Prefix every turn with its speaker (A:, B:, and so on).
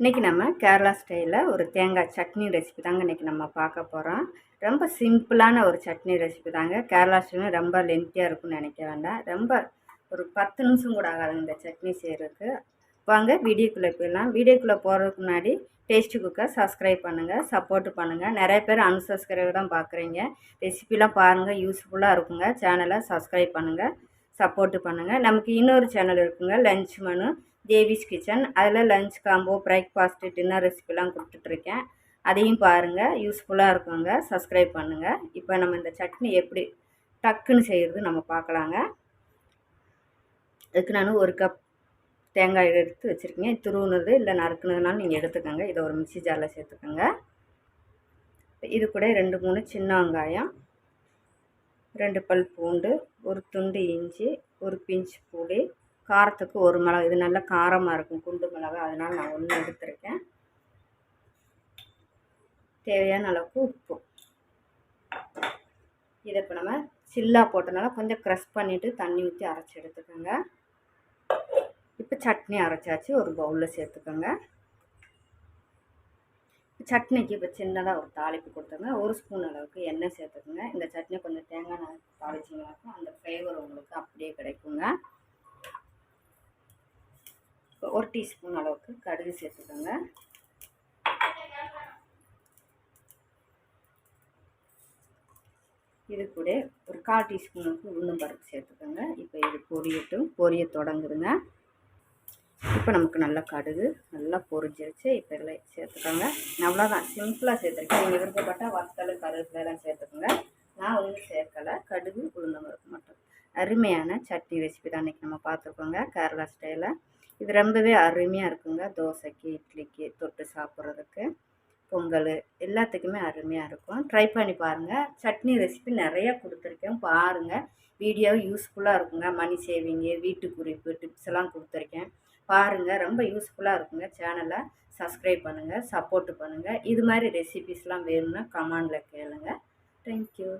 A: இன்றைக்கி நம்ம கேரளா ஸ்டைலில் ஒரு தேங்காய் சட்னி ரெசிபி தாங்க இன்றைக்கி நம்ம பார்க்க போகிறோம் ரொம்ப சிம்பிளான ஒரு சட்னி ரெசிபி தாங்க. கேரளா ஸ்டைலும் ரொம்ப லென்த்தியாக இருக்கும்னு நினைக்க வேண்டாம். ரொம்ப ஒரு பத்து நிமிஷம் கூட ஆகாதுங்க இந்த சட்னி செய்கிறதுக்கு வாங்க வீடியோக்குள்ளே போயிடலாம். வீடியோக்குள்ளே போகிறதுக்கு முன்னாடி டேஸ்ட்டு குக்கை சப்ஸ்கிரைப் பண்ணுங்கள் சப்போர்ட் பண்ணுங்கள் நிறைய பேர் அன்சப்ஸ்கிரைப் தான் பார்க்குறீங்க. ரெசிபிலாம் பாருங்கள் யூஸ்ஃபுல்லாக இருக்குங்க. சேனலை சப்ஸ்கிரைப் பண்ணுங்கள் சப்போர்ட்டு பண்ணுங்கள் நமக்கு இன்னொரு சேனல் இருக்குங்க லஞ்ச் மனு தேவிஸ் கிச்சன் அதில் லஞ்ச் காம்போ பிரேக்ஃபாஸ்ட்டு டின்னர் ரெசிபிலாம் கொடுத்துட்ருக்கேன். அதையும் பாருங்கள் யூஸ்ஃபுல்லாக இருக்குங்க. சப்ஸ்கிரைப் பண்ணுங்கள் இப்போ நம்ம இந்த சட்னி எப்படி டக்குன்னு செய்கிறது நம்ம பார்க்கலாங்க. அதுக்கு நான் ஒரு கப் தேங்காய் எடுத்து வச்சுருக்கீங்க துருவுனது இல்லை நறுக்குனதுனாலும் நீங்கள் எடுத்துக்கோங்க. இதை ஒரு மிக்சி ஜாரில் சேர்த்துக்கோங்க. இது கூட ரெண்டு மூணு சின்ன வெங்காயம். ரெண்டு பல் பூண்டு ஒரு துண்டு இஞ்சி ஒரு பிஞ்சு புளி காரத்துக்கு ஒரு மிளகு இது நல்லா காரமாக இருக்கும் குண்டு மிளகா அதனால் நான் ஒன்று எடுத்துருக்கேன். தேவையான அளவுக்கு உப்பு. இதை இப்போ நம்ம சில்லா போட்டனால கொஞ்சம் க்ரஷ் பண்ணிவிட்டு தண்ணி ஊற்றி அரைச்சி எடுத்துக்கோங்க. இப்போ சட்னி அரைச்சாச்சு ஒரு பவுலில் சேர்த்துக்கோங்க. சட்னிக்கு இப்போ சின்னதாக ஒரு தாளிப்பு கொடுத்துங்க ஒரு ஸ்பூன் அளவுக்கு எண்ணெய் சேர்த்துக்குங்க. இந்த சட்னி கொஞ்சம் தேங்காய் தாளிச்சிங்கனாக்கும் அந்த ஃப்ளேவர் உங்களுக்கு அப்படியே கிடைக்குங்க. ஒரு டீஸ்பூன் அளவுக்கு கடுகு சேர்த்துக்கோங்க. இது கூட ஒரு கால் டீஸ்பூனுக்கு உளுந்தம் பருப்பு சேர்த்துக்கோங்க. இப்போ இது பொரியட்டும். பொரிய தொடங்குதுங்க. இப்போ நமக்கு நல்லா கடுகு நல்லா பொரிஞ்சிருச்சு. இப்போ இதில் சேர்த்துக்கோங்க. அவ்வளோதான். சிம்பிளாக சேர்த்துருக்கேன். நீங்கள் விருப்பப்பட்டால் வத்தல் கருவேப்பிலாம் சேர்த்துக்கோங்க. நான் ஒன்றும் சேர்க்கலை. கடுகு உளுந்தம் பருப்பு மட்டும். அருமையான சட்னி ரெசிபி தான் இன்றைக்கி நம்ம பார்த்துருக்கோங்க. கேரளா ஸ்டைலில் இது ரொம்பவே அருமையாக இருக்குங்க. தோசைக்கு இட்லிக்கு தொட்டு சாப்பிட்றதுக்கு பொங்கல் எல்லாத்துக்குமே அருமையாக இருக்கும். ட்ரை பண்ணி பாருங்கள் சட்னி ரெசிபி நிறையா கொடுத்துருக்கேன். பாருங்கள் வீடியோ யூஸ்ஃபுல்லாக இருக்குங்க. மணி சேவிங்கு வீட்டு குறிப்பு டிப்ஸ் எல்லாம் கொடுத்துருக்கேன். பாருங்கள் ரொம்ப யூஸ்ஃபுல்லாக இருக்குங்க. சேனலை சப்ஸ்கிரைப் பண்ணுங்கள் சப்போர்ட் பண்ணுங்கள் இது மாதிரி ரெசிபிஸ்லாம் வேணும்னா கமெண்டில் கேளுங்கள் தேங்க்யூ